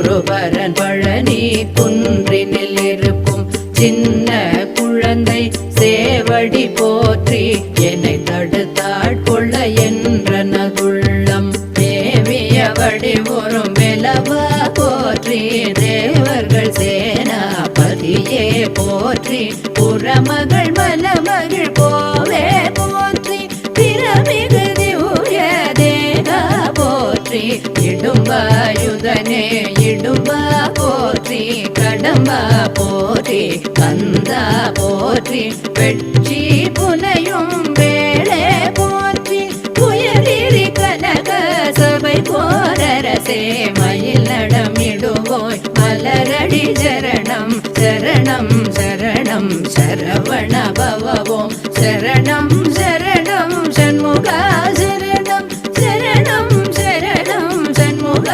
குருபரன் பழனி குன்றினில் இருக்கும் சின்ன குழந்தை சேவடி போற்றி என்னை தடுத்தாட்கொள்ள என்ற நகுள்ளம் தேவியபடி ஒரு மெலவா போற்றி தேவர்கள் சேனாபதியே போற்றி புறமகள் மலமகள் போவே போற்றி திறமிகு கடம்பாயுதனே இடுபா போற்றி கடம்பா போற்றி கந்தா போற்றி வெற்றி புனையும் வேளே போற்றி புயலிரி கனக சபை போரரசே மயில் நடமிடுவோய் மலரடி சரணம் சரணம் சரணம் சரவண பவவோம் சரணம் சரணம்.